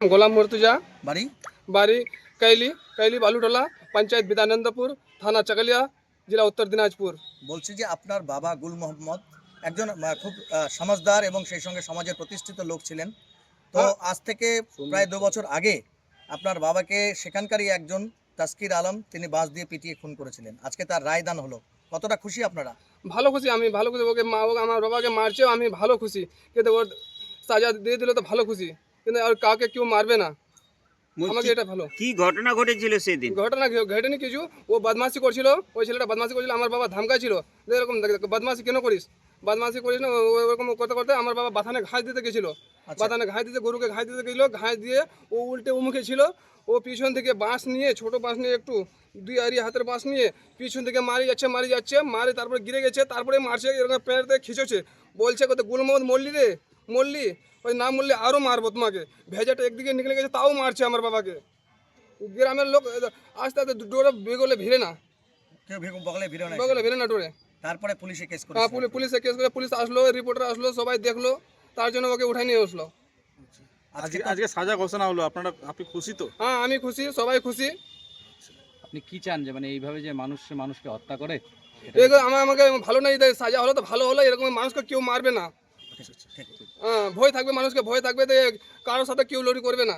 গোলাম মুরতুজা বাড়ি? বাড়ি কাইলি কাইলি বালুটলা পঞ্চায়েত বিদানন্দপুর থানা চাকালিয়া জেলা উত্তর দিনাজপুর। বলছি যে আপনার বাবা গুল মোহাম্মদ একজন খুব সমাজদার এবং সেই সঙ্গে সমাজের প্রতিষ্ঠিত লোক ছিলেন। তো হ্যাঁ। আজ থেকে প্রায় দু বছর আগে আপনার বাবাকে সেখানকারই একজন তাস্কির আলম তিনি বাস দিয়ে পিটিয়ে খুন করেছিলেন। আজকে তার রায় দান হলো। কতটা খুশি আপনারা? ভালো খুশি আমি ভালো খুশি। ওকে মা ওকে আমার বাবাকে মারছেও আমি ভালো খুশি। কিন্তু ওর সাজা দিয়ে দিলে তো ভালো খুশি। কিন্তু আর কাউকে কেউ মারবে না। আমাকে এটা ভালো। কি ঘটনা ঘটেছিল সেদিন? ঘটনা ঘটেনি কিছু। ও বদমাশি করছিল ওই ছেলেটা বদমাশি করছিল আমার বাবা ধামকাছিল যে এরকম দেখ- বদমাশি কেন করিস? বদমাশি করিস না ও- ওরকম করতে করতে আমার বাবা বাথানে ঘাস দিতে গেছিল। আচ্ছা। বাথানে ঘাস দিতে গরুকে ঘাস দিতে গেছিল ঘাস দিয়ে ও উল্টে উমুখে ছিল। ও পিছন থেকে বাঁশ নিয়ে ছোট বাঁশ নিয়ে একটু দুই আড়ি হাতের বাঁশ নিয়ে পিছন থেকে মারি যাচ্ছে মারি যাচ্ছে মারি তারপরে গিরে গেছে তারপরে মারছে এরকম প্যাঁড়তে খিঁচোছে। বলছে কত গুলমদ মল্লি রে। মল্লি ওই না মরলে আরও মারবো তোমাকে। ভেজাটা একদিকে নিকলে গেছে তাও মারছে আমার বাবাকে। গ্রামের লোক আস্তে আস্তে ডোরে বেগলে ভিড়ে না। কেউ বগলে ভিড়ে নাই বেগলে ভিড়ে না ডোরে। তারপরে পুলিশে কেস হ্যাঁ পুলিশে কেস করে পুলিশ আসলো রিপোর্টার আসলো সবাই দেখল তার জন্য ওকে উঠাই নিয়ে আসলো আজকে আজকে আজকে সাজা ঘোষণা হলো আপনারা আপনি খুশি তো? হ্যাঁ আমি খুশি সবাই খুশি। আপনি কি চান যে মানে এইভাবে যে মানুষ মানুষকে হত্যা করে? আমার আমাকে ভালো নেই দেয় সাজা হলো তো ভালো হলো এরকম মানুষকে কেউ মারবে না। হ্যাঁ ভয় থাকবে মানুষকে ভয় থাকবে কারোর সাথে কেউ লড়ি করবে না।